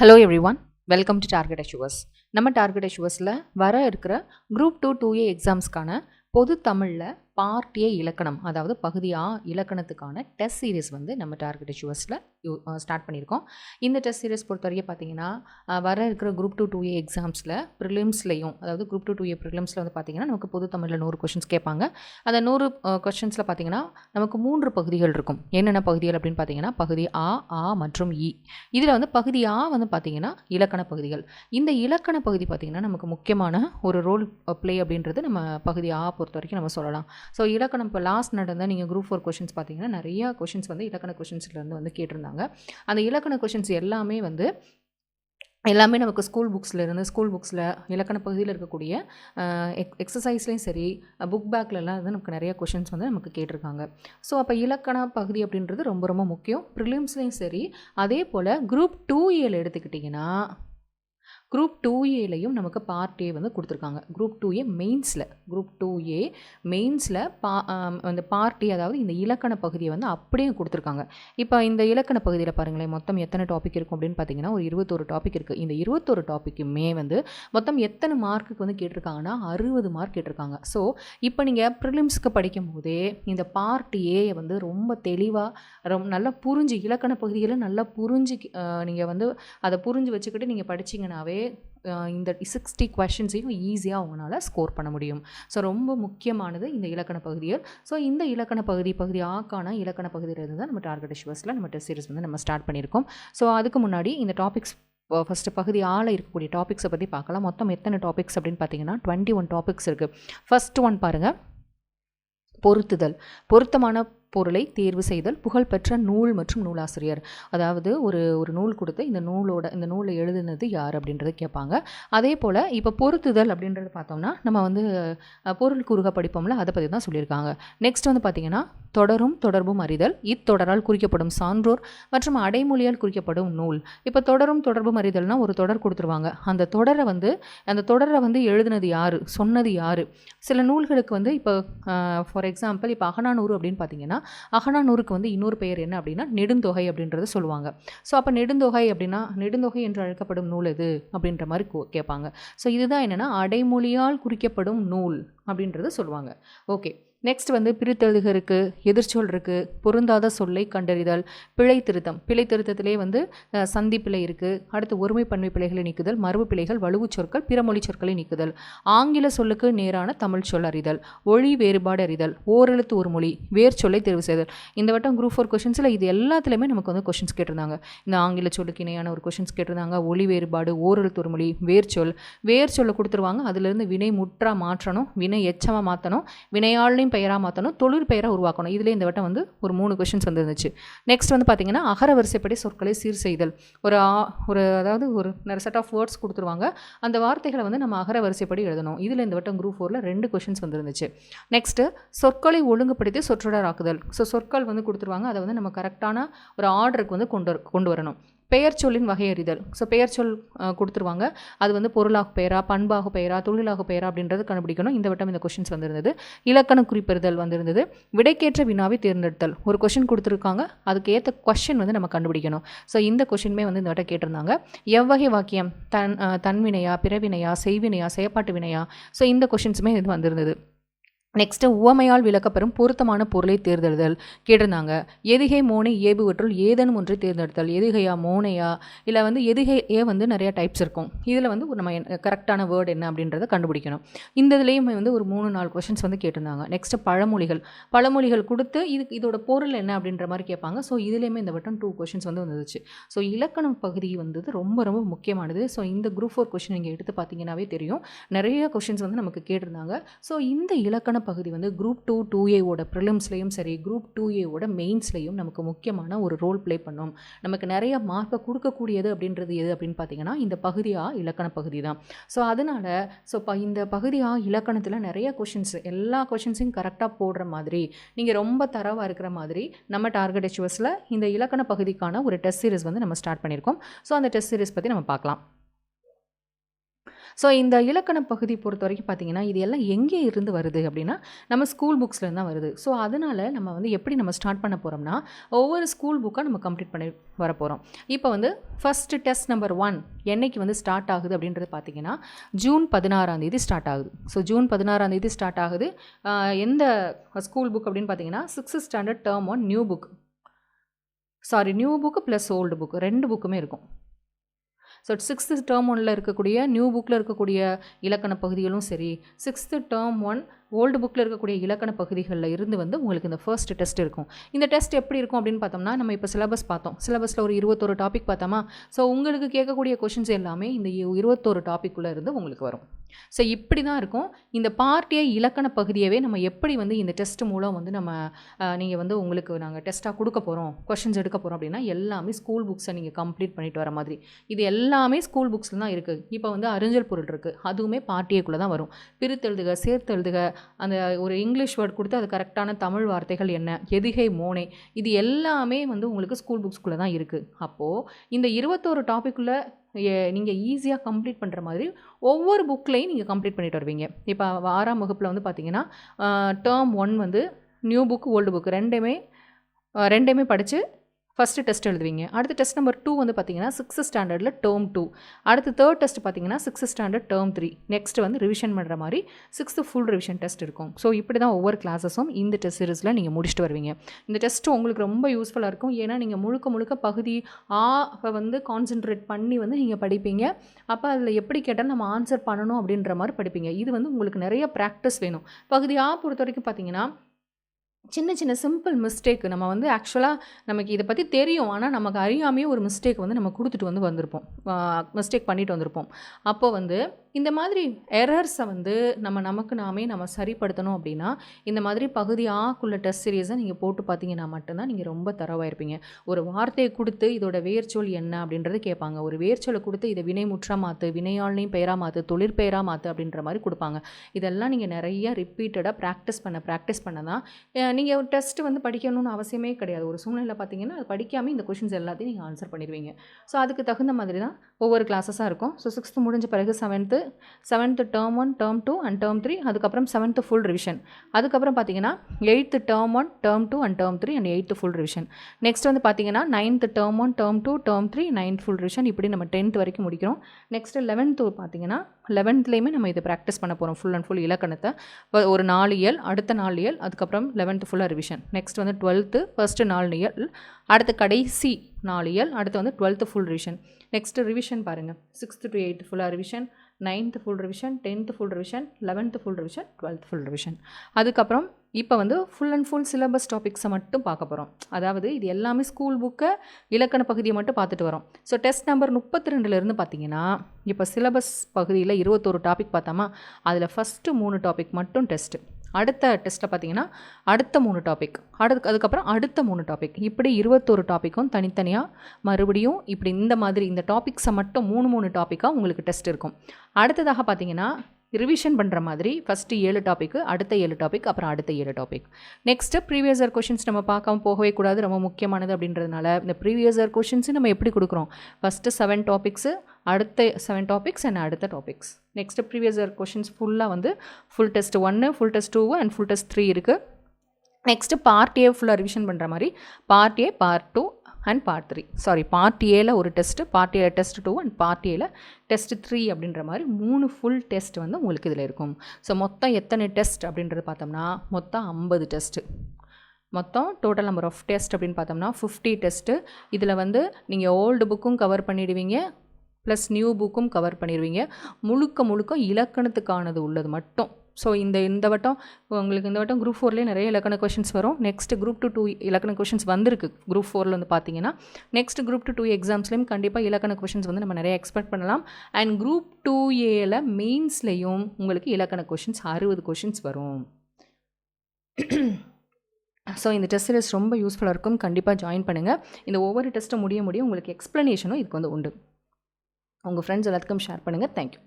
Hello everyone welcome to target assurers நம்ம target அஷுவர்ஸில் வர இருக்கிற குரூப் டூ டூ ஏ எக்ஸாம்ஸ்க்கான பொது தமிழில் பார்ட் ஏ இலக்கணம் அதாவது பகுதி ஆ இலக்கணத்துக்கான டெஸ்ட் சீரீஸ் வந்து நம்ம டார்கெட் அஷுவர்ஸில் ஸ்டார்ட் பண்ணியிருக்கோம். இந்த டெஸ்ட் சீரீஸ் பொறுத்த வரைக்கும் பார்த்தீங்கன்னா வர இருக்கிற குரூப் டூ டூ ஏ எக்ஸாம்ஸில் ப்ரிலிம்ஸ்லையும் அதாவது குரூப் டூ டூ ஏ ப்ரிலிம்ஸில் வந்து பார்த்தீங்கன்னா நமக்கு பொது தமிழில் நூறு கொஷின்ஸ் கேட்பாங்க. அந்த நூறு கொஷின்ஸில் பார்த்தீங்கன்னா நமக்கு மூன்று பகுதிகள் இருக்கும். என்னென்ன பகுதிகள் அப்படின்னு பார்த்தீங்கன்னா பகுதி ஆ ஆ மற்றும் இ. இதில் வந்து பகுதி ஆ வந்து பார்த்தீங்கன்னா இலக்கண பகுதிகள். இந்த இலக்கண பகுதி பார்த்தீங்கன்னா நமக்கு முக்கியமான ஒரு ரோல் ப்ளே அப்படின்றது நம்ம பகுதி ஆ பொறுத்த வரைக்கும் நம்ம சொல்லலாம். ஸோ இலக்கணம் இப்போ லாஸ்ட் நடந்த நீங்கள் குரூப் ஃபோர் கொஷின்ஸ் பார்த்தீங்கன்னா நிறையா கொஷின்ஸ் வந்து இலக்கண கொஷின்ஸ்லேருந்து வந்து கேட்டிருந்தாங்க. அந்த இலக்கண கொஷின்ஸ் எல்லாமே வந்து எல்லாமே நமக்கு ஸ்கூல் புக்ஸில் இருந்து ஸ்கூல் புக்ஸில் இலக்கண பகுதியில் இருக்கக்கூடிய எக் எக்ஸசைஸ்லேயும் சரி புக் பேக்லலாம் வந்து நமக்கு நிறைய கொஷின்ஸ் வந்து நமக்கு கேட்டிருக்காங்க. ஸோ அப்போ இலக்கண பகுதி அப்படின்றது ரொம்ப ரொம்ப முக்கியம். ப்ரிலிம்ஸ்லேயும் சரி அதே போல் குரூப் டூ இயல் எடுத்துக்கிட்டிங்கன்னா குரூப் டூ ஏலையும் நமக்கு பார்ட் ஏ வந்து கொடுத்துருக்காங்க. குரூப் டூ ஏ மெயின்ஸில் குரூப் டூ ஏ மெயின்ஸில் பா அந்த பார்ட் ஏ அதாவது இந்த இலக்கண பகுதியை வந்து அப்படியே கொடுத்துருக்காங்க. இப்போ இந்த இலக்கண பகுதியில் பாருங்களேன் மொத்தம் எத்தனை டாபிக் இருக்கும் அப்படின்னு பார்த்தீங்கன்னா ஒரு இருபத்தொரு டாபிக் இருக்குது இந்த இருபத்தொரு டாப்பிக்குமே வந்து மொத்தம் எத்தனை மார்க்குக்கு வந்து கேட்டிருக்காங்கன்னா அறுபது மார்க் கேட்டிருக்காங்க. ஸோ இப்போ நீங்கள் ப்ரிலிம்ஸ்க்கு படிக்கும் போதே இந்த பார்ட் ஏயை வந்து ரொம்ப தெளிவாக ரொம்ப நல்லா புரிஞ்சு இலக்கண பகுதியில் நல்லா புரிஞ்சு நீங்கள் வந்து அதை புரிஞ்சு வச்சுக்கிட்டு நீங்கள் படிச்சிங்கன்னாவே அஹ், இந்த சிக்ஸ்டி கொஷின்ஸையும் ஈஸியாக அவங்களால ஸ்கோர் பண்ண முடியும். ஸோ ரொம்ப முக்கியமானது இந்த இலக்கண பகுதியை ஸோ இந்த இலக்கண பகுதி பகுதி ஆக்கான இலக்கண பகுதியிலிருந்து தான் நம்ம டார்கெட் இஷ்யூஸில் நம்ம டெஸ்ட் சீரிஸ் வந்து நம்ம ஸ்டார்ட் பண்ணியிருக்கோம். ஸோ அதுக்கு முன்னாடி இந்த டாபிக்ஸ் ஃபஸ்ட்டு பகுதி ஆள இருக்கக்கூடிய டாபிக்ஸை பற்றி பார்க்கலாம். மொத்தம் எத்தனை டாபிக்ஸ் அப்படின்னு பார்த்தீங்கன்னா டுவெண்ட்டி ஒன் டாபிக்ஸ் இருக்குது ஃபர்ஸ்ட் ஒன் பாருங்கள் பொருத்துதல். பொருத்தமான பொருளை தேர்வு செய்தல் புகழ்பெற்ற நூல் மற்றும் நூலாசிரியர். அதாவது ஒரு ஒரு நூல் கொடுத்து இந்த நூலோட இந்த நூலை எழுதுனது யார் அப்படின்றத கேட்பாங்க. அதே போல் இப்போ பொருத்துதல் அப்படின்றது பார்த்தோம்னா நம்ம வந்து பொருள் குறுக படிப்போம்ல அதை பற்றி தான் சொல்லியிருக்காங்க. நெக்ஸ்ட் வந்து பார்த்திங்கன்னா தொடரும் தொடர்பும் அறிதல் இத்தொடரால் குறிக்கப்படும் சான்றோர் மற்றும் அடைமொழியால் குறிக்கப்படும் நூல். இப்போ தொடரும் தொடர்பும் அறிதல்னால் ஒரு தொடர் கொடுத்துருவாங்க. அந்த தொடரை வந்து அந்த தொடரை வந்து எழுதுனது யார் சொன்னது யார்? சில நூல்களுக்கு வந்து இப்போ ஃபார் எக்ஸாம்பிள் இப்போ அகநானூறு அப்படின்னு பார்த்தீங்கன்னா அகநானூருக்கு வந்து இன்னொரு பெயர் என்ன அப்படின்னா நெடுந்தொகை அப்படின்றத சொல்லுவாங்க. ஸோ அப்போ நெடுந்தொகை அப்படின்னா நெடுந்தொகை என்று அழைக்கப்படும் நூல் எது? அப்படின்ற மாதிரி கோ- கேட்பாங்க. ஸோ இதுதான் என்னென்னா அடைமொழியால் குறிக்கப்படும் நூல் அப்படின்றத சொல்லுவாங்க. ஓகே நெக்ஸ்ட் வந்து பிரித்தெழுதுக இருக்குது எதிர்ச்சொல் இருக்குது பொருந்தாத சொல்லை கண்டறிதல் பிழை திருத்தம். பிழை திருத்தத்திலே வந்து சந்தி பிழை இருக்குது அடுத்து ஒருமை பன்மை பிழைகளை நீக்குதல் மரபு பிழைகள் வலுவுச் சொற்கள் பிறமொழி சொற்களை நீக்குதல். ஆங்கில சொல்லுக்கு நேரான தமிழ் சொல் அறிதல் ஒளி வேறுபாடு அறிதல் ஓரெழுத்து ஒரு மொழி வேர் சொல்லை தேர்வு செய்தல். இந்த வட்டம் குரூப் ஃபோர் கொஷின்ஸில் இது எல்லாத்துலேயுமே நமக்கு வந்து கொஷின்ஸ் கேட்டிருந்தாங்க. இந்த ஆங்கில சொல்லுக்கு இணையான ஒரு கொஷின்ஸ் கேட்டிருந்தாங்க. ஒளி வேறுபாடு ஓரெழுத்து ஒரு மொழி வேர் சொல். வேர் சொல்லை கொடுத்துருவாங்க. அதுலேருந்து வினை முற்றா மாற்றணும் வினை எச்சமாக மாற்றணும் வினையாளையும் பெயராக மாற்றணும் தொழில் பெயராக உருவாக்கணும். இதில் இந்த வட்டம் வந்து ஒரு மூணு கொஷின்ஸ் வந்துருந்துச்சு. நெக்ஸ்ட் வந்து பார்த்தீங்கன்னா அகர வரிசைப்படி சொற்களை சீர் செய்தல் ஒரு ஆ- ஒரு அதாவது ஒரு நிறைய செட் ஆஃப் வேர்ட்ஸ் கொடுத்துருவாங்க. அந்த வார்த்தைகளை வந்து நம்ம அகர வரிசைப்படி எழுதணும். இதில் இந்த வட்டம் குரூப் ஃபோரில் ரெண்டு கொஷின்ஸ் வந்துருந்துச்சு. நெக்ஸ்ட்டு சொற்களை ஒழுங்குபடுத்தி சொற்றொடராக்குதல் ஸோ சொற்கள் வந்து கொடுத்துருவாங்க. அதை வந்து நம்ம கரெக்டான ஒரு ஆர்டருக்கு வந்து கொண்டு வர- கொண்டு வரணும். பெயர் சொல்லின் வகையறிதல் ஸோ பெயர் சொல் கொடுத்துருவாங்க. அது வந்து பொருளாக பெயரா பண்பாக பெயரா தொழிலாக பெயரா அப்படின்றது கண்டுபிடிக்கணும். இந்த வட்டம் இந்த கொஷின்ஸ் வந்திருந்தது. இலக்கண குறிப்பெறுதல் வந்திருந்தது. விடைக்கேற்ற வினாவை தேர்ந்தெடுத்தல். ஒரு கொஷின் கொடுத்துருக்காங்க. அதுக்கு ஏற்ற கொஷின் வந்து நம்ம கண்டுபிடிக்கணும். ஸோ இந்த கொஷினுமே வந்து இந்த வட்டம் கேட்டிருந்தாங்க. எவ்வகை வாக்கியம் தன் தன்வினையா பிறவினையா செய்வினையா செயற்பாட்டு வினையா? ஸோ இந்த கொஷின்ஸுமே இது வந்திருந்தது. நெக்ஸ்ட்டு உவமையால் விளக்கப்பெறும் பொருத்தமான பொருளை தேர்ந்தெடுத்தல். கேட்டிருந்தாங்க எதுகை மோனை ஏபுவற்றுள் ஏதேனும் ஒன்றை தேர்ந்தெடுத்தல். எதுகையா மோனையா? இல்லை வந்து எதுகையே வந்து நிறைய டைப்ஸ் இருக்கும். இதில் வந்து ஒரு நம்ம கரெக்டான வேர்டு என்ன அப்படின்றத கண்டுபிடிக்கணும். இந்த இதுலேயும் வந்து ஒரு மூணு நாலு கொஷின்ஸ் வந்து கேட்டிருந்தாங்க. நெக்ஸ்ட்டு பழமொழிகள். பழமொழிகள் கொடுத்து இதுக்கு இதோட பொருள் என்ன அப்படின்ற மாதிரி கேட்பாங்க. ஸோ இதுலேயுமே இந்த வட்டம் டூ கொஷின்ஸ் வந்து வந்துச்சு ஸோ இலக்கணம் பகுதி வந்தது ரொம்ப ரொம்ப முக்கியமானது. ஸோ இந்த குரூப் ஃபோர் கொஷின் நீங்கள் எடுத்து பார்த்தீங்கன்னாவே தெரியும். நிறைய கொஷின்ஸ் வந்து நமக்கு கேட்டிருந்தாங்க. ஸோ இந்த இலக்கண பகுதி வந்து குரூப் டூ டூ ஏவோட ப்ரிலிம்ஸ்லையும் சரி குரூப் டூ ஏவோட மெயின்ஸ்லையும் நமக்கு முக்கியமான ஒரு ரோல் ப்ளே பண்ணும். நமக்கு நிறைய மார்க்கை கொடுக்கக்கூடியது அப்படின்றது எது அப்படின்னு பார்த்தீங்கன்னா இந்த பகுதியாக இலக்கண பகுதி தான். ஸோ அதனால் ஸோ இப்போ இந்த பகுதியாக இலக்கணத்தில் நிறைய கொஷின்ஸ் எல்லா கொஷின்ஸையும் கரெக்டாக போடுற மாதிரி நீங்கள் ரொம்ப தரவாக இருக்கிற மாதிரி நம்ம டார்கெட் எச்சுவஸில் இந்த இலக்கண பகுதிக்கான ஒரு டெஸ்ட் சீரிஸ் வந்து நம்ம ஸ்டார்ட் பண்ணியிருக்கோம். ஸோ அந்த டெஸ்ட் சீரிஸ் பற்றி நம்ம பார்க்கலாம். ஸோ இந்த இலக்கண பகுதி பொறுத்த வரைக்கும் பார்த்தீங்கன்னா இது எல்லாம் எங்கே இருந்து வருது அப்படின்னா நம்ம ஸ்கூல் புக்ஸ்லேருந்து தான் வருது. ஸோ அதனால் நம்ம வந்து எப்படி நம்ம ஸ்டார்ட் பண்ண போகிறோம்னா ஒவ்வொரு ஸ்கூல் புக்காக நம்ம கம்ப்ளீட் பண்ணி வர போகிறோம் இப்போ வந்து ஃபஸ்ட்டு டெஸ்ட் நம்பர் ஒன் என்னைக்கு வந்து ஸ்டார்ட் ஆகுது அப்படின்றது பார்த்தீங்கன்னா ஜூன் பதினாறாம் தேதி ஸ்டார்ட் ஆகுது. ஸோ ஜூன் பதினாறாம் தேதி ஸ்டார்ட் ஆகுது. எந்த ஸ்கூல் புக் அப்படின்னு பார்த்தீங்கன்னா sixth standard term one new book sorry new book plus old book ரெண்டு புக்குமே இருக்கும். ஸோ சிக்ஸ்த்து டேர்ம் ஒனில் இருக்கக்கூடிய நியூ புக்கில் இருக்கக்கூடிய இலக்கண பகுதிகளும் சரி சிக்ஸ்த்து டேர்ம் ஒன் ஓல்டு புக்கில் இருக்கக்கூடிய இலக்கண பகுதிகளில் இருந்து வந்து உங்களுக்கு இந்த ஃபர்ஸ்ட் டெஸ்ட் இருக்கும். இந்த டெஸ்ட் எப்படி இருக்கும் அப்படின்னு பார்த்தோம்னா நம்ம இப்போ சிலபஸ் பார்த்தோம். சிலபஸில் ஒரு இருபத்தோரு டாபிக் பார்த்தோமா? ஸோ உங்களுக்கு கேட்கக்கூடிய கொஷின்ஸ் எல்லாமே இந்த இருபத்தோரு இருபத்தொரு டாப்பிக்குள்ளே இருந்து உங்களுக்கு வரும். ஸோ இப்படி தான் இருக்கும். இந்த பார்ட்டியை இலக்கண பகுதியவே நம்ம எப்படி வந்து இந்த டெஸ்ட் மூலம் வந்து நம்ம நீங்கள் வந்து உங்களுக்கு நாங்கள் டெஸ்ட்டாக கொடுக்க போகிறோம் கொஷின்ஸ் எடுக்க போகிறோம் அப்படின்னா எல்லாமே ஸ்கூல் புக்ஸை நீங்கள் கம்ப்ளீட் பண்ணிட்டு வர மாதிரி. இது எல்லாமே ஸ்கூல் புக்ஸில் தான் இருக்குது இப்போ வந்து அறிஞ்சல் பொருள் இருக்குது அதுவுமே பார்ட்டியக்குள்ளே தான் வரும். பிரித்தெழுதுக சேர்த்தெழுதுக அந்த ஒரு இங்கிலீஷ் வேர்ட் கொடுத்து அது கரெக்டான தமிழ் வார்த்தைகள் என்ன எதிகை மோனை இது எல்லாமே வந்து உங்களுக்கு ஸ்கூல் புக்ஸ்குள்ளே தான் இருக்குது அப்போது இந்த இருபத்தோரு டாப்பிக்குள்ளே நீங்கள் ஈஸியாக கம்ப்ளீட் பண்ணுற மாதிரி ஒவ்வொரு புக்லேயும் நீங்கள் கம்ப்ளீட் பண்ணிட்டு வருவீங்க. இப்போ ஆறாம் வகுப்பில் வந்து பார்த்தீங்கன்னா டேர்ம் ஒன் வந்து நியூ புக் ஓல்டு புக் ரெண்டுமே ரெண்டையுமே படித்து ஃபஸ்ட்டு டெஸ்ட் எழுதுவீங்க. அடுத்து டெஸ்ட் நம்பர் டூ வந்து பார்த்தீங்கன்னா சிக்ஸ்த் ஸ்டாண்டர்டில் டேர்ம் டூ அடுத்து தேர்ட் டெஸ்ட் பார்த்தீங்கன்னா sixth standard term three next வந்து ரிவிஷன் பண்ணுற மாதிரி சிக்ஸ்த்து ஃபுல் ரிவிஷன் டெஸ்ட் இருக்கும். ஸோ இப்படி தான் ஒவ்வொரு கிளாஸஸும் இந்த டெஸ்ட் சீரீஸில் நீங்கள் முடிச்சுட்டு வருவீங்க. இந்த டெஸ்ட்டு உங்களுக்கு ரொம்ப யூஸ்ஃபுல்லாக இருக்கும். ஏன்னா நீங்கள் முழுக்க முழுக்க பகுதி ஆ வந்து கான்சென்ட்ரேட் பண்ணி வந்து நீங்கள் படிப்பீங்க. அப்போ அதில் எப்படி கேட்டாலும் நம்ம ஆன்சர் பண்ணணும் அப்படின்ற மாதிரி படிப்பீங்க. இது வந்து உங்களுக்கு நிறைய ப்ராக்டிஸ் வேணும். பகுதி ஆ பொறுத்த வரைக்கும் பார்த்தீங்கன்னா சின்ன சின்ன சிம்பிள் மிஸ்டேக் நம்ம வந்து ஆக்சுவலாக நமக்கு இதை பற்றி தெரியும். ஆனால் நமக்கு அறியாமையே ஒரு மிஸ்டேக் வந்து நம்ம கொடுத்துட்டு வந்து வந்திருப்போம். மிஸ்டேக் பண்ணிட்டு வந்திருப்போம். அப்போ வந்து இந்த மாதிரி எரர்ஸை வந்து நம்ம நமக்கு நாமே நம்ம சரிப்படுத்தணும் அப்படின்னா இந்த மாதிரி பகுதி ஆக்குள்ள டெஸ்ட் சீரியஸை நீங்கள் போட்டு பார்த்தீங்கன்னா மட்டும்தான் நீங்கள் ரொம்ப தரவாக இருப்பீங்க. ஒரு வார்த்தையை கொடுத்து இதோட வேர்ச்சொல் என்ன அப்படின்றது கேட்பாங்க. ஒரு வேர்ச்சொலை கொடுத்து இதை வினைமுற்றா மாற்று வினையாள்னையும் பெயராக மாற்று தொழிற்பெயராக மாற்று அப்படின்ற மாதிரி கொடுப்பாங்க. இதெல்லாம் நீங்கள் நிறைய ரிப்பீட்டடாக ப்ராக்டிஸ் பண்ண ப்ராக்டிஸ் பண்ண தான் நீங்கள் ஒரு டெஸ்ட் வந்து படிக்கணும்னு அவசியமே கிடையாது. ஒரு சூழ்நிலை பார்த்தீங்கன்னா அது படிக்காமல் இந்த கொஷின்ஸ் எல்லாத்தையும் நீங்கள் ஆன்சர் பண்ணிடுவீங்க. ஸோ அதுக்கு தகுந்த மாதிரி தான் ஒவ்வொரு கிளாஸஸாக இருக்கும். ஸோ சிக்ஸ்த்து முடிஞ்ச பிறகு seventh seventh term one term two and term three அதுக்கப்புறம் செவன்த்து ஃபுல் ரிவிஷன் அதுக்கப்புறம் பார்த்தீங்கன்னா eighth term one term two and term three and eighth full revision next வந்து பார்த்தீங்கன்னா ninth term one term two term three ninth full revision இப்படி நம்ம tenth வரைக்கும் முடிக்கிறோம். Next eleventh பார்த்தீங்கன்னா லெவன்த்லேயுமே நம்ம இதை ப்ராக்டிஸ் பண்ண போகிறோம் ஃபுல் அண்ட் ஃபுல் இலக்கணத்தை. ஒரு நாலு இயல் அடுத்த நாலு இயல் அதுக்கப்புறம் லெவன்த்து ஃபுல்லாக ரிவிஷன் நெக்ஸ்ட் வந்து டுவெல்த்து ஃபஸ்ட்டு நாலு இயல் அடுத்து கடைசி நாலு இயல் அடுத்து வந்து twelfth full revision next revision பாருங்கள் சிக்ஸ்த்து டு எயித்து ஃபுல்லாக revision ninth full revision tenth full revision eleventh full revision twelfth full revision அதுக்கப்புறம் இப்போ வந்து ஃபுல் அண்ட் ஃபுல் சிலபஸ் டாபிக்ஸை மட்டும் பார்க்க போகிறோம் அதாவது இது எல்லாமே ஸ்கூல் புக்கை இலக்கண பகுதியை மட்டும் பார்த்துட்டு வரோம். ஸோ டெஸ்ட் நம்பர் முப்பத்தி ரெண்டுலேருந்து பார்த்தீங்கன்னா இப்போ சிலபஸ் பகுதியில் இருபத்தோரு டாபிக் பார்த்தோமா? அதில் ஃபஸ்ட்டு மூணு டாபிக் மட்டும் டெஸ்ட்டு அடுத்த டெஸ்ட்டில் பார்த்தீங்கன்னா அடுத்த மூணு டாபிக் அடுத்து அதுக்கப்புறம் அடுத்த மூணு டாபிக் இப்படி இருபத்தோரு டாப்பிக்கும் தனித்தனியாக மறுபடியும் இப்படி இந்த மாதிரி இந்த டாபிக்ஸை மட்டும் மூணு மூணு டாப்பிக்காக உங்களுக்கு டெஸ்ட் இருக்கும். அடுத்ததாக பார்த்தீங்கன்னா ரிவிஷன் பண்ணுற மாதிரி ஃபஸ்ட்டு ஏழு டாப்பிக்கு அடுத்த ஏழு டாபிக் அப்புறம் அடுத்த ஏழு topic next previous year questions நம்ம பார்க்காம போகவே கூடாது. ரொம்ப முக்கியமானது அப்படின்றதுனால இந்த ப்ரீவியஸ் இயர் கொஷின்ஸு நம்ம எப்படி கொடுக்குறோம்? ஃபஸ்ட்டு செவன் டாபிக்ஸு அடுத்த செவன் டாபிக்ஸ் அண்ட் அடுத்த topics next previous year questions ஃபுல்லாக வந்து ஃபுல் டெஸ்ட் ஒன்று full test two and full test three இருக்குது நெக்ஸ்ட்டு பார்ட் ஏ ஃபுல்லாக ரிவிஷன் பண்ணுற மாதிரி part A part two and part three sorry part ஏல ஒரு டெஸ்ட்டு பார்ட் ஏல டெஸ்ட் டூ அண்ட் பார்ட் ஏல டெஸ்ட் த்ரீ அப்படின்ற மாதிரி மூணு ஃபுல் டெஸ்ட் வந்து உங்களுக்கு இதில் இருக்கும். ஸோ மொத்தம் எத்தனை டெஸ்ட் அப்படின்றது பார்த்தோம்னா மொத்தம் ஐம்பது டெஸ்ட்டு மொத்தம் டோட்டல் நம்பர் ஆஃப் டெஸ்ட் அப்படின்னு பார்த்தோம்னா ஃபிஃப்டி டெஸ்ட்டு இதில் வந்து நீங்கள் ஓல்டு புக்கும் கவர் பண்ணிடுவீங்க. ப்ளஸ் நியூ புக்கும் கவர் பண்ணிடுவீங்க முழுக்க முழுக்க இலக்கணத்துக்கானது உள்ளது மட்டும். ஸோ இந்த இந்த வட்டம் உங்களுக்கு இந்த வட்டம் குரூப் ஃபோர்லேயே நிறைய இலக்கண கொஷின்ஸ் வரும். நெக்ஸ்ட் குரூப் டூ டூ இலக்கண கொஷின்ஸ் வந்திருக்கு. குரூப் ஃபோரில் வந்து பார்த்தீங்கன்னா நெக்ஸ்ட் குரூப் டூ டூ எக்ஸாம்ஸ்லையும் கண்டிப்பாக இலக்கண கொஷின்ஸ் வந்து நம்ம நிறைய எக்ஸ்பெக்ட் பண்ணலாம். அண்ட் குரூப் டூ ஏல மெயின்ஸ்லேயும் உங்களுக்கு இலக்கண கொஷின்ஸ் அறுபது கொஷின்ஸ் வரும். ஸோ இந்த டெஸ்ட் சீரிஸ் ரொம்ப யூஸ்ஃபுல்லாக இருக்கும். கண்டிப்பாக ஜாயின் பண்ணுங்கள் இந்த ஒவ்வொரு டெஸ்ட்டும் முடிய முடியும் உங்களுக்கு எக்ஸ்ப்ளனேஷனும் இதுக்கு வந்து உண்டு. உங்கள் ஃப்ரெண்ட்ஸ் எல்லாத்துக்கும் ஷேர் பண்ணுங்கள் தேங்க்யூ